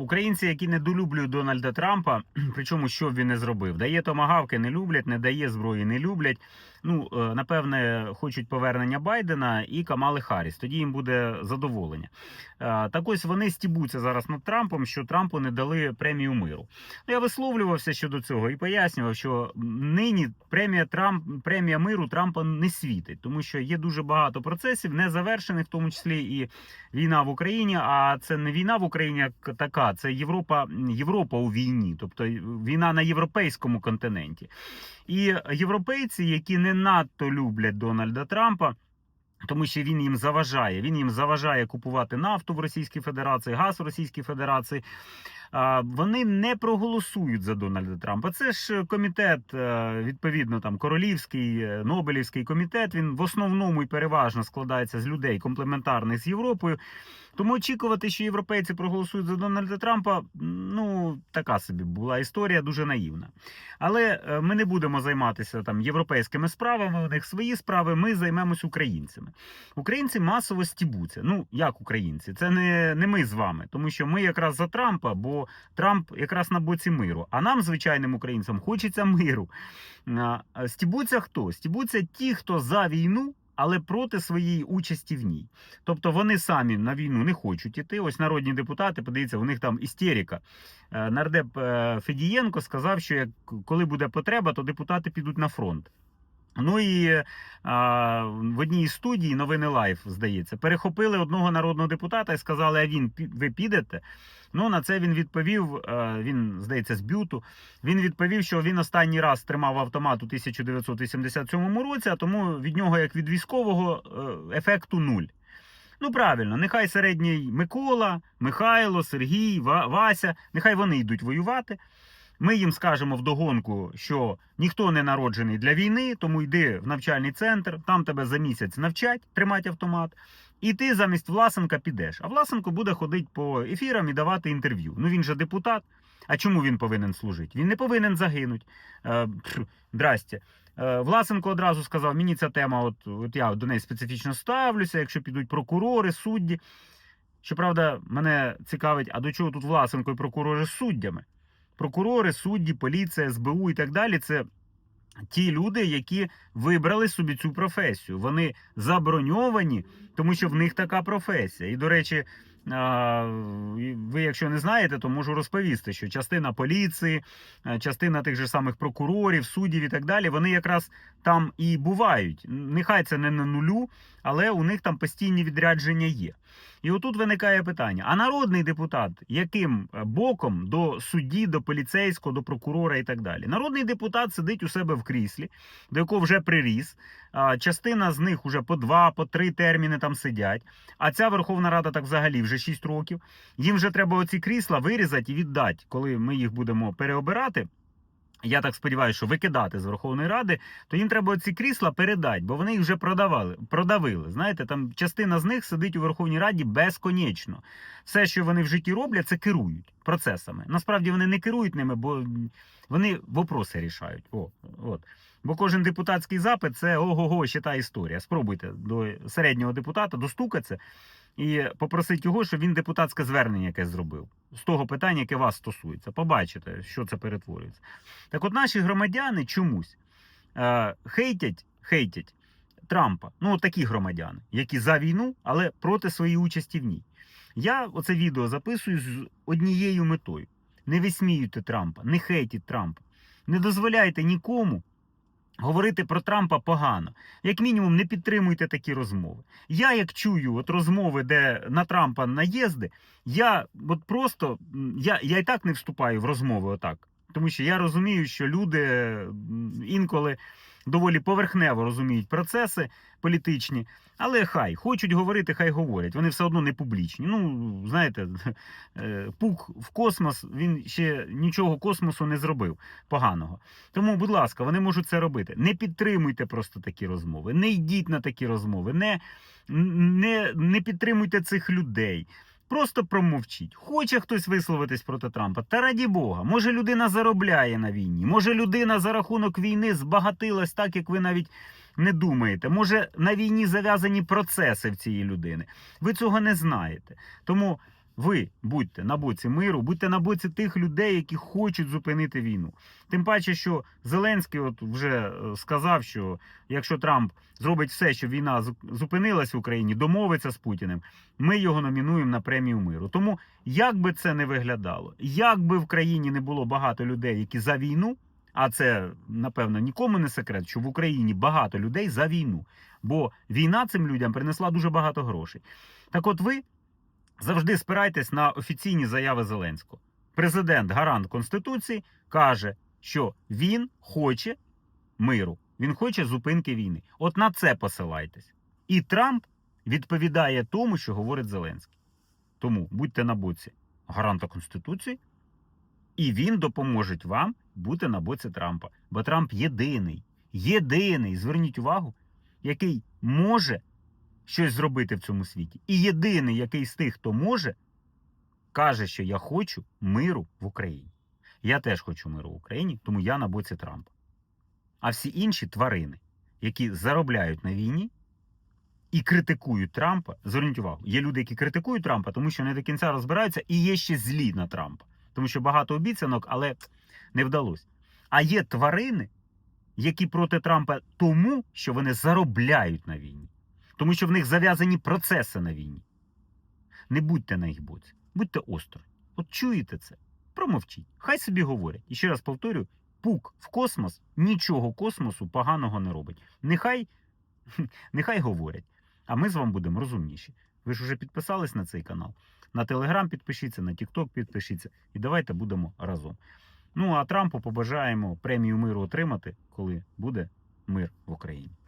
Українці, які недолюблюють Дональда Трампа, причому що він не зробив, дає томагавки, не люблять, не дає зброї, не люблять. Ну е, напевне, хочуть повернення Байдена і Камали Харріс. Тоді їм буде задоволення. Е, Так ось вони стібуться зараз над Трампом, що Трампу не дали премію миру. Ну, я висловлювався щодо цього і пояснював, що нині премія Трамп, премія миру Трампа не світить, тому що є дуже багато процесів, не завершених, в тому числі і війна в Україні. А це не війна в Україні як така, це Європа, Європа у війні, тобто війна на європейському континенті. І європейці, які не надто люблять Дональда Трампа. Тому що він їм заважає. Він їм заважає купувати нафту в Російській Федерації, газ в Російській Федерації. Вони не проголосують за Дональда Трампа. Це ж комітет, е, відповідно, там королівський, е, Нобелівський комітет. Він в основному і переважно складається з людей комплементарних з Європою. Тому очікувати, що європейці проголосують за Дональда Трампа, ну така собі була історія дуже наївна. Але е, ми не будемо займатися там європейськими справами. У них свої справи. Ми займемось українцями. Українці масово стібуться. Ну як українці? Це не, не ми з вами, тому що ми якраз за Трампа, бо Трамп якраз на боці миру. А нам, звичайним українцям, хочеться миру. Стібуться хто? Стібуться ті, хто за війну. Але проти своєї участі в ній, тобто вони самі на війну не хочуть іти. Ось народні депутати, подивіться, у них там істерика. Е, Нардеп е, Федієнко сказав, що як коли буде потреба, то депутати підуть на фронт. Ну і а, в одній із студій новини Лайф, здається, перехопили одного народного депутата і сказали: а він ви підете? Ну на це він відповів. Він здається з бюту. Він відповів, що він останній раз тримав автомат у 1987 році, а тому від нього, як від військового, е, ефекту нуль. Ну правильно, нехай середній Микола, Михайло, Сергій, Вася, нехай вони йдуть воювати. Ми їм скажемо вдогонку, що ніхто не народжений для війни, тому йди в навчальний центр, там тебе за місяць навчать тримати автомат, і ти замість Власенка підеш. А Власенко буде ходити по ефірам і давати інтерв'ю. Ну він же депутат. А чому він повинен служити? Він не повинен загинути. Е, здрасте. Е, Власенко одразу сказав: мені ця тема, от, от я до неї специфічно ставлюся, якщо підуть прокурори, судді. Щоправда, мене цікавить, а до чого тут Власенко і прокурори з суддями? Прокурори, судді, поліція, СБУ і так далі це ті люди, які вибрали собі цю професію. Вони заброньовані, тому що в них така професія. І, до речі, ви, якщо не знаєте, то можу розповісти, що частина поліції, е, частина тих же самих прокурорів, суддів і так далі, вони якраз там і бувають. Нехай це не на нулю, але у них там постійні відрядження є. І отут виникає питання: а народний депутат яким е, боком до судді, до поліцейського, до прокурора і так далі? Народний депутат сидить у себе в кріслі, до якого вже приріс. Частина з них уже по два, по три терміни там сидять. А ця Верховна Рада так взагалі вже 6 років. Їм вже треба оці крісла вирізати і віддати, коли ми їх будемо переобирати. Я так сподіваюся, що викидати з Верховної Ради, то їм треба ці крісла передати, бо вони їх вже продавали, продавили. Знаєте, там частина з них сидить у Верховній Раді безконечно. Все, що вони в житті роблять, це керують процесами. Насправді вони не керують ними, бо вони вопроси рішають. О, от. Бо кожен депутатський запит це ого-го, ще та історія. Спробуйте до середнього депутата достукатися і попросити його, щоб він депутатське звернення якесь зробив з того питання, яке вас стосується. Побачите, що це перетворюється. Так от наші громадяни чомусь е, хейтять, хейтять Трампа. Ну, от такі громадяни, які за війну, але проти своєї участі в ній. Я оце відео записую з однією метою: не висміюйте Трампа, не хейтіть Трампа, не дозволяйте нікому. Говорити про Трампа погано, як мінімум, не підтримуйте такі розмови. Я як чую от розмови, де на Трампа наїзди, я от просто я, я і так не вступаю в розмови отак. Тому що я розумію, що люди інколи доволі поверхнево розуміють процеси політичні, але хай хочуть говорити, хай говорять. Вони все одно не публічні. Ну, знаєте, е, пук в космос він ще нічого космосу не зробив поганого. Тому, будь ласка, вони можуть це робити. Не підтримуйте просто такі розмови, не йдіть на такі розмови, не, не, не підтримуйте цих людей. Просто промовчіть. Хоче хтось висловитись проти Трампа. Та раді Бога, може людина заробляє на війні, може людина за рахунок війни збагатилась так, як ви навіть не думаєте. Може на війні зав'язані процеси в цієї людини. Ви цього не знаєте. Тому ви будьте на боці миру, будьте на боці тих людей, які хочуть зупинити війну. Тим паче, що Зеленський от вже е, сказав, що якщо Трамп зробить все, щоб війна зу- зупинилась в Україні, домовиться з Путіним, ми його номінуємо на премію миру. Тому як би це не виглядало, як би в країні не було багато людей, які за війну, а це напевно нікому не секрет, що в Україні багато людей за війну, бо війна цим людям принесла дуже багато грошей. Так, от ви завжди спирайтесь на офіційні заяви Зеленського. Президент, гарант Конституції, каже, що він хоче миру, він хоче зупинки війни. От на це посилайтесь. І Трамп відповідає тому, що говорить Зеленський. Тому будьте на боці гаранта Конституції, і він допоможе вам бути на боці Трампа. Бо Трамп єдиний, єдиний, зверніть увагу, який може щось зробити в цьому світі. І єдиний, який з тих, хто може, каже, що я хочу миру в Україні. Я теж хочу миру в Україні, тому я на боці Трампа. А всі інші тварини, які заробляють на війні і критикують Трампа, зверніть увагу, є люди, які критикують Трампа, тому що не до кінця розбираються, і є ще злі на Трампа. Тому що багато обіцянок, але не вдалося. А є тварини, які проти Трампа тому, що вони заробляють на війні, тому що в них зав'язані процеси на війні. Не будьте на їх боці, будьте осторонь. От чуєте це? Промовчіть. Хай собі говорять. І ще раз повторюю: пук в космос нічого космосу поганого не робить. Нехай, нехай говорять. А ми з вами будемо розумніші. Ви ж вже підписались на цей канал. На Телеграм підпишіться, на Тікток підпишіться. І давайте будемо разом. Ну а Трампу побажаємо премію миру отримати, коли буде мир в Україні.